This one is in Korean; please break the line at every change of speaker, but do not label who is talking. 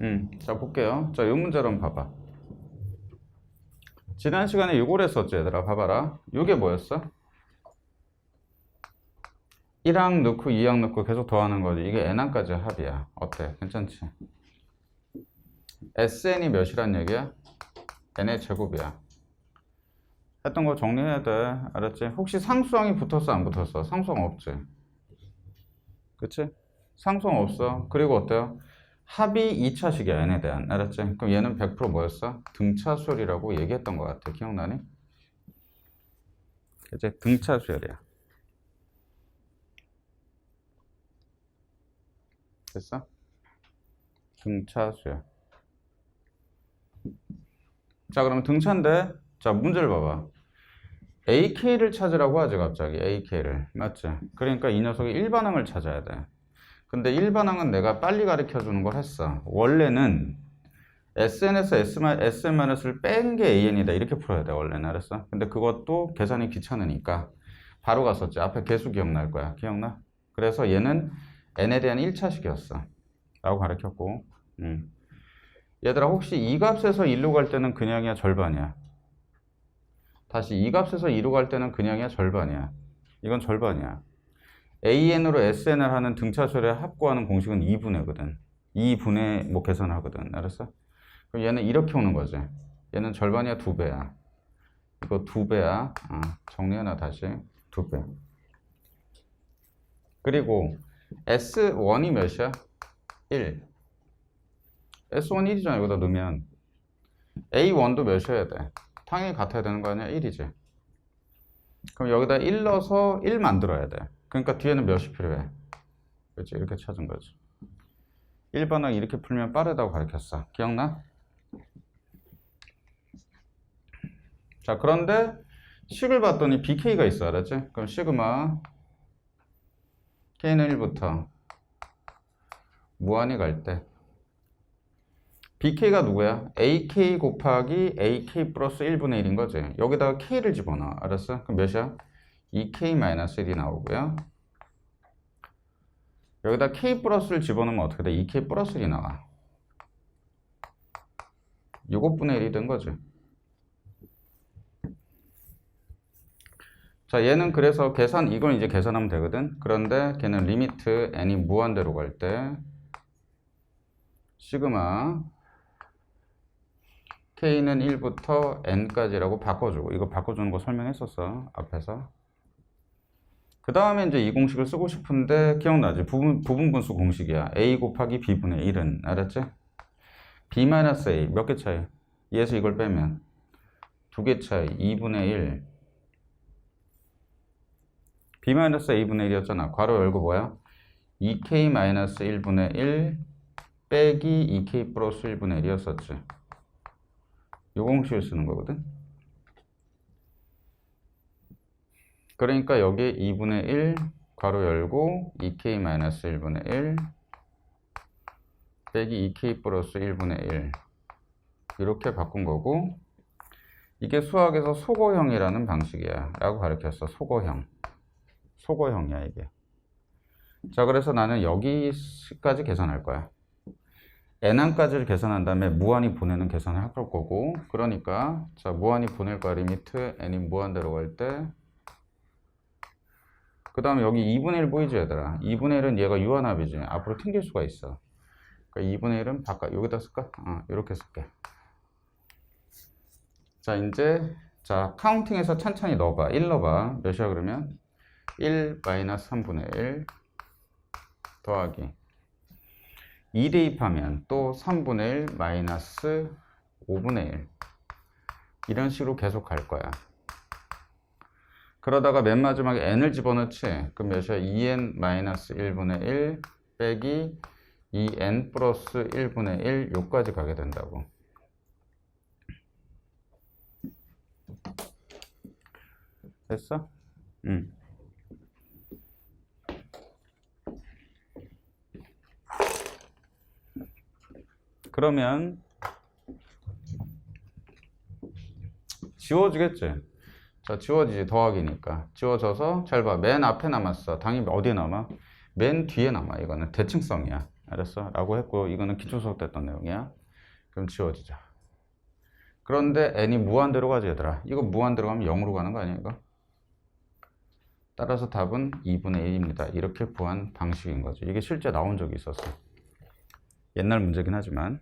음, 자 볼게요. 자, 이 문제를 봐봐. 지난 시간에 이걸 했었지, 얘들아. 봐봐라. 이게 뭐였어? 1항 넣고 2항 넣고 계속 더하는 거지. 이게 n항까지 합이야. 어때? 괜찮지? sn이 몇이란 얘기야? n의 제곱이야. 했던 거 정리해야 돼. 알았지? 혹시 상수항이 붙었어, 안 붙었어? 상수항 없지? 그치? 상수항 없어. 그리고 어때요? 합이 2차 식이야, n에 대한. 알았지? 그럼 얘는 100% 뭐였어? 등차수열이라고 얘기했던 것 같아. 기억나니? 이제 등차수열이야. 됐어? 등차수열. 자, 그러면 등차인데, 자, 문제를 봐봐. AK를 찾으라고 하지, 갑자기. AK를. 맞지? 그러니까 이 녀석이 일반항을 찾아야 돼. 근데 일반항은 내가 빨리 가르쳐 주는 걸 했어. 원래는 SN에서 SN-을 뺀게 AN이다. 이렇게 풀어야 돼, 원래는. 알았어? 근데 그것도 계산이 귀찮으니까 바로 갔었지. 앞에 개수 기억날 거야. 기억나? 그래서 얘는 n에 대한 1차식이었어. 라고 가르쳤고. 음. 얘들아, 혹시 이 값에서 1로 갈 때는 그냥이야, 절반이야? 다시 이 값에서 2로 갈 때는 그냥이야, 절반이야? 이건 절반이야. AN으로 SN을 하는 등차수열의 합구하는 공식은 2분의거든. 2분의 뭐 계산하거든. 알았어? 그럼 얘는 이렇게 오는 거지. 얘는 절반이야, 두 배야. 이거 두 배야. 어, 정리하나 다시. 두 배. 그리고 S1이 몇이야? 1. S1 1이잖아. 여기다 넣으면. A1도 몇이어야 돼? 당연히 같아야 되는 거 아니야? 1이지. 그럼 여기다 1 넣어서 1 만들어야 돼. 그러니까 뒤에는 몇이 필요해? 그렇지. 이렇게 찾은 거지. 1번항 이렇게 풀면 빠르다고 가르쳤어. 기억나? 자, 그런데 식을 봤더니 BK가 있어. 알았지? 그럼 시그마 K는 1부터 무한히 갈 때 BK가 누구야? AK 곱하기 AK 플러스 1분의 1인 거지. 여기다가 K를 집어넣어. 알았어? 그럼 몇이야? 2K-1이 나오고요. 여기다 K 플러스를 집어넣으면 어떻게 돼? 2K 플러스 1이 나와. 6분의 1이 된 거지. 자, 얘는 그래서 계산, 이건 이제 계산하면 되거든. 그런데 걔는 리미트 n이 무한대로 갈 때, 시그마, k는 1부터 n까지라고 바꿔주고, 이거 바꿔주는 거 설명했었어, 앞에서. 그 다음에 이제 이 공식을 쓰고 싶은데, 기억나지? 부분, 부분 분수 공식이야. a 곱하기 b분의 1은, 알았지? b-a, 몇 개 차이? 얘에서 이걸 빼면, 두 개 차이, 2분의 1. b-a분의 1이었잖아. 괄호 열고 뭐야? 2k-1분의 1 빼기 2k 플러스 1분의 1이었었지. 요 공식을 쓰는 거거든. 그러니까 여기 2분의 1 괄호 열고 2k-1분의 1 빼기 2k 플러스 1분의 1 이렇게 바꾼 거고 이게 수학에서 소거형이라는 방식이야 라고 가르쳤어 소거형. 소거형이야 이게. 자 그래서 나는 여기까지 계산할 거야. N항까지를 계산한 다음에 무한히 보내는 계산을 할 거고 그러니까 자 무한히 보낼 거야 리미트 n이 무한대로 갈 때 그 다음에 여기 2분의 1 보이지 얘들아? 2분의 1은 얘가 유한합이지. 앞으로 튕길 수가 있어. 그러니까 2분의 1은 바깥 여기다 쓸까? 어, 이렇게 쓸게. 자 이제 자 카운팅해서 찬찬히 넣어봐. 1 넣어봐. 몇이야 그러면? 1 마이너스 3분의 1 더하기 2 대입하면 또 3분의 1 마이너스 5분의 1 이런 식으로 계속 갈 거야 그러다가 맨 마지막에 n을 집어넣지 그럼 몇이야 2n 마이너스 1분의 1 빼기 2n 플러스 1분의 1 요까지 가게 된다고 됐어? 응. 그러면 지워지겠지? 자, 지워지지. 더하기니까. 지워져서 잘 봐. 맨 앞에 남았어. 당연히 어디에 남아? 맨 뒤에 남아. 이거는 대칭성이야. 알았어? 라고 했고 이거는 기초 수업 때 했던 내용이야 그럼 지워지자 그런데 n이 무한대로 가지 얘들아 이거 무한대로 가면 0으로 가는 거 아니야 이거? 따라서 답은 2분의 1입니다 이렇게 구한 방식인 거죠 이게 실제 나온 적이 있었어 옛날 문제긴 하지만